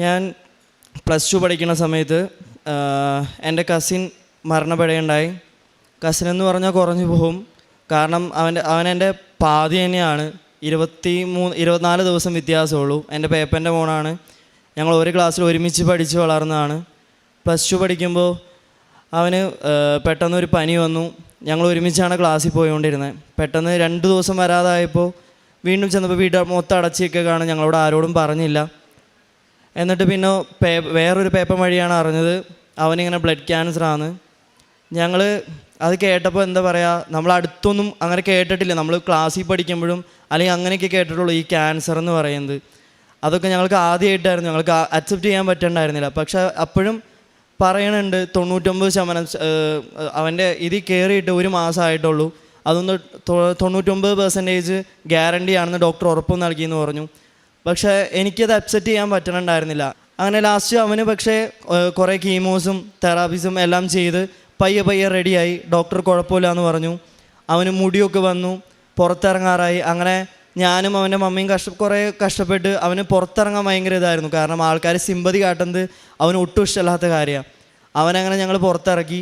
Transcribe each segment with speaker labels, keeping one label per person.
Speaker 1: ഞാൻ plus two പഠിക്കുന്ന സമയത്ത് എന്റെ കസിൻ മരണപ്പെടുകയുണ്ടായി കസിൻ എന്ന് പറഞ്ഞാൽ കുറഞ്ഞു പോകും. കാരണം അവന്റെ അവൻ എന്റെ പാതി തന്നെയാണ്. ഇരുപത്തി മൂന്ന് ഇരുപത്തിനാല് ദിവസം വ്യത്യാസമുള്ളൂ. എന്റെ പേപ്പന്റെ മോനാണ്. ഞങ്ങൾ ഒരു ക്ലാസ്സിൽ ഒരുമിച്ച് പഠിച്ച് വളർന്നതാണ്. പ്ലസ് ടു പഠിക്കുമ്പോൾ അവന് പെട്ടെന്ന് പെട്ടെന്നൊരു പനി വന്നു. ഞങ്ങൾ ഒരുമിച്ചാണ് ക്ലാസ്സിൽ പോയിക്കൊണ്ടിരുന്നത്. പെട്ടെന്ന് രണ്ട് ദിവസം വരാതായപ്പോൾ വീണ്ടും ചെന്നപ്പോൾ വീട് മൊത്തം അടച്ചിയൊക്കെ കാണും ഞങ്ങളോട് ആരോടും പറഞ്ഞില്ല. എന്നിട്ട് പിന്നെ പേ വേറൊരു പേപ്പർ വഴിയാണ് അറിഞ്ഞത്. അവനിങ്ങനെ ബ്ലഡ് ക്യാൻസർ ആണ്. ഞങ്ങൾ അത് കേട്ടപ്പോൾ എന്താ പറയുക നമ്മൾ അടുത്തൊന്നും അങ്ങനെ കേട്ടിട്ടില്ല. നമ്മൾ ക്ലാസ്സിൽ പഠിക്കുമ്പോഴും അല്ലെങ്കിൽ അങ്ങനെയൊക്കെ കേട്ടിട്ടുള്ളൂ ഈ ക്യാൻസർ എന്ന് പറയുന്നത്. അതൊക്കെ ഞങ്ങൾക്ക് ആദ്യമായിട്ടായിരുന്നു ഞങ്ങൾക്ക് അക്സെപ്റ്റ് ചെയ്യാൻ പറ്റണ്ടായിരുന്നില്ല. പക്ഷെ അപ്പോഴും പറയണുണ്ട് തൊണ്ണൂറ്റൊമ്പത് ശതമാനം അവന്റെ ഇതിൽ കയറിയിട്ട് ഒരു മാസമായിട്ടുള്ളൂ അതൊന്ന് തൊണ്ണൂറ്റൊമ്പത് പെർസെന്റേജ് ഗ്യാരണ്ടി ആണെന്ന് ഡോക്ടർ ഉറപ്പ് നൽകിയെന്ന് പറഞ്ഞു. പക്ഷേ എനിക്കത് അക്സെപ്റ്റ് ചെയ്യാൻ പറ്റണുണ്ടായിരുന്നില്ല. അങ്ങനെ ലാസ്റ്റ് അവന് പക്ഷേ കുറേ കീമോസും തെറാപ്പീസും എല്ലാം ചെയ്ത് പയ്യെ പയ്യെ റെഡിയായി ഡോക്ടർ കുഴപ്പമില്ല എന്ന് പറഞ്ഞു. അവന് മുടിയൊക്കെ വന്നു പുറത്തിറങ്ങാറായി. അങ്ങനെ ഞാനും അവന്റെ മമ്മിയും കഷ്ട കുറേ കഷ്ടപ്പെട്ട് അവന് പുറത്തിറങ്ങാൻ ഭയങ്കര ഇതായിരുന്നു. കാരണം ആൾക്കാർ സിമ്പതി കാട്ടുന്നത് അവന് ഒട്ടും ഇഷ്ടമല്ലാത്ത കാര്യമാണ്. അവനങ്ങനെ ഞങ്ങൾ പുറത്തിറക്കി.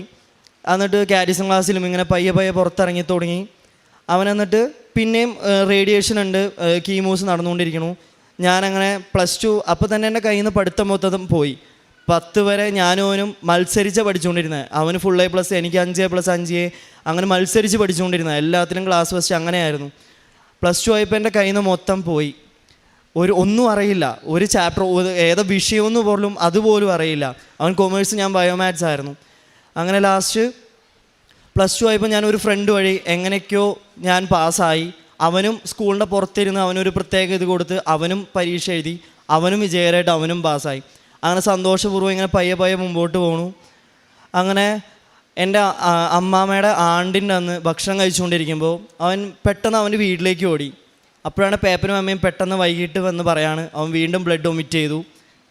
Speaker 1: എന്നിട്ട് കാരിസൺ ക്ലാസ്സിലും ഇങ്ങനെ പയ്യെ പയ്യെ പുറത്തിറങ്ങി തുടങ്ങി. അവൻ എന്നിട്ട് പിന്നെയും റേഡിയേഷൻ ഉണ്ട്. കീമോസ് നടന്നുകൊണ്ടിരിക്കണു ഞാനങ്ങനെ പ്ലസ് ടു അപ്പോൾ തന്നെ എന്റെ കയ്യിൽ നിന്ന് പഠിത്തം മൊത്തം പോയി. പത്ത് വരെ ഞാനും അവനും മത്സരിച്ച് പഠിച്ചുകൊണ്ടിരുന്നത് അവന് ഫുൾ എ പ്ലസ് എനിക്ക് അഞ്ച് എ പ്ലസ് അഞ്ച് എ അങ്ങനെ മത്സരിച്ച് പഠിച്ചുകൊണ്ടിരുന്നത് എല്ലാത്തിനും ക്ലാസ് ഫസ്റ്റ് അങ്ങനെയായിരുന്നു. പ്ലസ് ടു ആയപ്പോൾ എന്റെ കയ്യിൽ നിന്ന് മൊത്തം പോയി. ഒരു ഒന്നും അറിയില്ല. ഒരു ചാപ്റ്റർ ഏതോ വിഷയമെന്ന് പോലും അതുപോലും അറിയില്ല. അവൻ കൊമേഴ്സ് ഞാൻ ബയോമാത്സ് ആയിരുന്നു. അങ്ങനെ ലാസ്റ്റ് പ്ലസ് ടു ആയപ്പോൾ ഞാൻ ഒരു ഫ്രണ്ട് വഴി എങ്ങനെയൊക്കെയോ ഞാൻ പാസ്സായി അവനും സ്കൂളിന്റെ പുറത്തിരുന്ന് അവനൊരു പ്രത്യേക ഇത് കൊടുത്ത് അവനും പരീക്ഷ എഴുതി അവനും വിജയകരമായിട്ട് അവനും പാസ്സായി. അങ്ങനെ സന്തോഷപൂർവം ഇങ്ങനെ പയ്യെ പയ്യെ മുമ്പോട്ട് പോണു. അങ്ങനെ എന്റെ അമ്മാമ്മയുടെ ആണ്ടിന്റെ അന്ന് ഭക്ഷണം കഴിച്ചുകൊണ്ടിരിക്കുമ്പോൾ അവൻ പെട്ടെന്ന് അവന്റെ വീട്ടിലേക്ക് ഓടി. അപ്പോഴാണ് പേപ്പറും അമ്മയും പെട്ടെന്ന് വൈകിട്ട് വന്ന് പറയാണ് അവൻ വീണ്ടും ബ്ലഡ് ഒമിറ്റ് ചെയ്തു.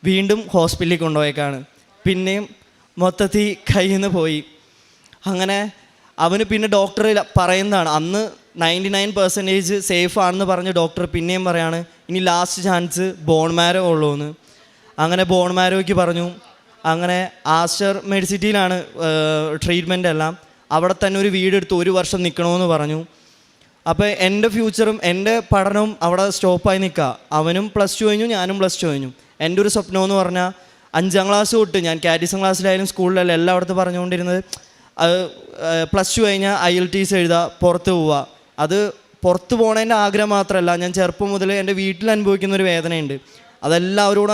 Speaker 1: വീണ്ടും ഹോസ്പിറ്റലിൽ കൊണ്ടുപോയേക്കാണ്. പിന്നെയും മൊത്തത്തിൽ കയ്യിൽ നിന്ന് പോയി. അങ്ങനെ അവന് പിന്നെ ഡോക്ടർ പറയുന്നതാണ് അന്ന് നയന്റി നയൻ പെർസെന്റേജ് സേഫ് ആണെന്ന് പറഞ്ഞ് ഡോക്ടർ പിന്നെയും പറയാണ് ഇനി ലാസ്റ്റ് ചാൻസ് ബോൺ മാരോ ഉള്ളൂ എന്ന് അങ്ങനെ ബോൺ മാരോയ്ക്ക് പറഞ്ഞു. അങ്ങനെ ആസ്റ്റർ മെഡിസിറ്റിയിലാണ് ട്രീറ്റ്മെന്റ് എല്ലാം. അവിടെ തന്നെ ഒരു വീടെടുത്ത് ഒരു വർഷം നിൽക്കണമെന്ന് പറഞ്ഞു. അപ്പോൾ എന്റെ ഫ്യൂച്ചറും എന്റെ പഠനവും അവിടെ സ്റ്റോപ്പായി നിൽക്കുക അവനും പ്ലസ് ടു കഴിഞ്ഞു ഞാനും പ്ലസ് ടു കഴിഞ്ഞു. എന്റെ ഒരു സ്വപ്നം എന്ന് പറഞ്ഞാൽ അഞ്ചാം ക്ലാസ് തൊട്ട് ഞാൻ കാറ്റിസം ക്ലാസ്സിലായാലും സ്കൂളിലായാലും എല്ലായിടത്തും പറഞ്ഞുകൊണ്ടിരുന്നത് പ്ലസ് ടു കഴിഞ്ഞാൽ ഐ എൽ ടി എസ് എഴുതുക പുറത്ത് പോവുക അത് പുറത്ത് പോകണതിന്റെ ആഗ്രഹം മാത്രമല്ല. ഞാൻ ചെറുപ്പം മുതൽ എന്റെ വീട്ടിൽ അനുഭവിക്കുന്ന ഒരു വേദനയുണ്ട്. അതെല്ലാവരോടും